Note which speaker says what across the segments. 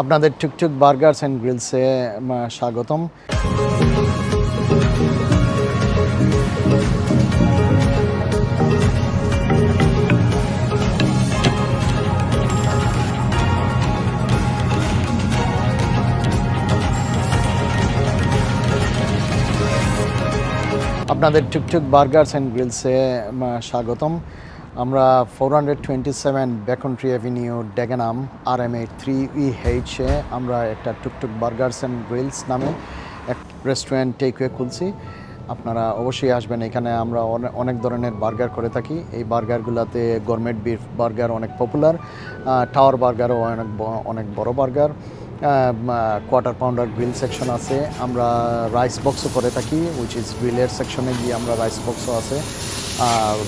Speaker 1: আপনাদের টুকটুক burghers and গ্রিলসে স্বাগতম। আপনাদের টুকটুক বার্গার্স অ্যান্ড গ্রিলসে স্বাগতম। আমরা four hundred twenty seven Becontree avenue Dagenham R M eight three E এইচে আমরা একটা টুকটুক বার্গার্স অ্যান্ড গ্রিলস নামে এক রেস্টুরেন্ট টেকওয়ে খুলছি। আপনারা অবশ্যই আসবেন, এখানে আমরা অনেক ধরনের বার্গার করে থাকি। এই বার্গারগুলোতে গরমেট বিফ বার্গার অনেক পপুলার টাওয়ার বার্গারও অনেক অনেক বড় burger quarter pounder grill section আছে। আমরা রাইস বক্সও করে থাকি উইচ ইজ গ্রিলের সেকশনে গিয়ে আমরা রাইস বক্সও আছে।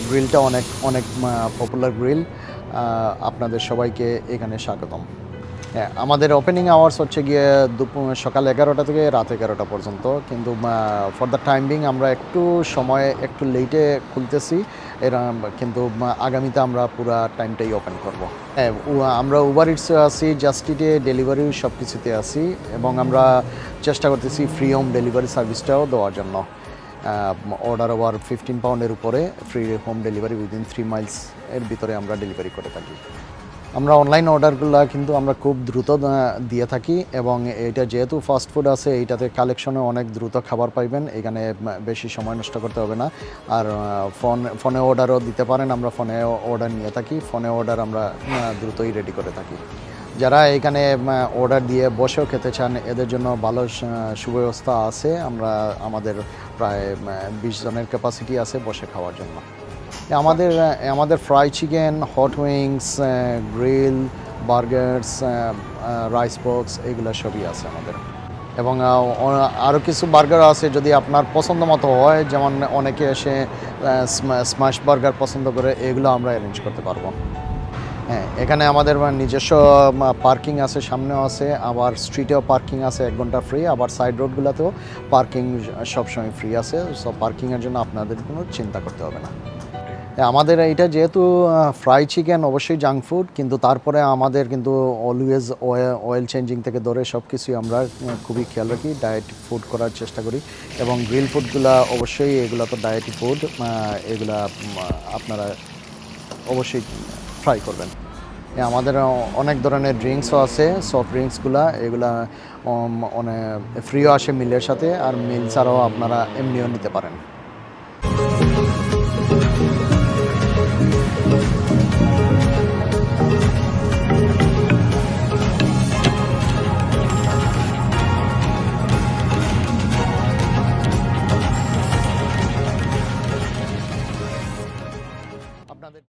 Speaker 1: গ্রিলটা অনেক অনেক পপুলার গ্রিল আপনাদের সবাইকে এখানে স্বাগতম। হ্যাঁ আমাদের ওপেনিং আওয়ার্স হচ্ছে গিয়ে দুপুর, সকাল এগারোটা থেকে রাত এগারোটা পর্যন্ত, কিন্তু ফর দ্য টাইম আমরা একটু সময়, একটু লেটে খুলতেছি। এরা, কিন্তু আগামীতে আমরা পুরা টাইমটাই ওপেন করব। হ্যাঁ আমরা উবার ইটসে আছি জাস্টিটে ডেলিভারি সব কিছুতে আছি, এবং আমরা চেষ্টা করতেছি ফ্রি হোম ডেলিভারি সার্ভিসটাও দেওয়ার জন্য। অর্ডার ওভার ফিফটিন পাউন্ডের উপরে free home delivery within three miles এর ভিতরে আমরা ডেলিভারি করে থাকি। আমরা অনলাইন অর্ডারগুলো কিন্তু আমরা খুব দ্রুত দিয়ে থাকি এবং এটা যেহেতু ফাস্ট ফুড আছে, এইটাতে কালেকশনে অনেক দ্রুত খাবার পাইবেন, এখানে বেশি সময় নষ্ট করতে হবে না। আর ফোন ফোনে অর্ডারও দিতে পারেন, আমরা ফোনে অর্ডার নিয়ে থাকি ফোনে অর্ডার আমরা দ্রুতই রেডি করে থাকি। যারা এখানে অর্ডার দিয়ে বসেও খেতে চান, এদের জন্য ভালো সুব্যবস্থা আছে। আমরা আমাদের প্রায় বিশ জনের ক্যাপাসিটি আছে বসে খাওয়ার জন্য। আমাদের আমাদের fry chicken hot wings grill burgers rice box এগুলো সবই আছে আমাদের। এবং আরও কিছু বার্গার আছে যদি আপনার পছন্দ মতো হয়, যেমন অনেকে এসে স্ম্যাশ বার্গার পছন্দ করে, এগুলো আমরা অ্যারেঞ্জ করতে পারব। হ্যাঁ এখানে আমাদের মানে নিজস্ব পার্কিং আছে সামনেও আছে আবার স্ট্রিটেও পার্কিং আছে এক ঘণ্টা ফ্রি আবার সাইড রোডগুলোতেও পার্কিং সবসময় ফ্রি আছে সো পার্কিংয়ের জন্য আপনাদের কোনো চিন্তা করতে হবে না। হ্যাঁ, আমাদের এইটা যেহেতু ফ্রাই চিকেন অবশ্যই জাঙ্ক ফুড কিন্তু তারপরে আমাদের কিন্তু অলওয়েজ অয়েল চেঞ্জিং থেকে ধরে সব কিছুই আমরা খুবই খেয়াল রাখি ডায়েট ফুড করার চেষ্টা করি এবং গ্রিল ফুডগুলো অবশ্যই এগুলো তো ডায়েটি ফুড এগুলা আপনারা অবশ্যই ট্রাই করবেন। আমাদের অনেক ধরনের ড্রিঙ্কসও আছে সফট ড্রিঙ্কসগুলো এগুলা মানে অনেক ফ্রিও আসে মিলের সাথে, আর মিল ছাড়াও আপনারা এমনিও নিতে পারেন।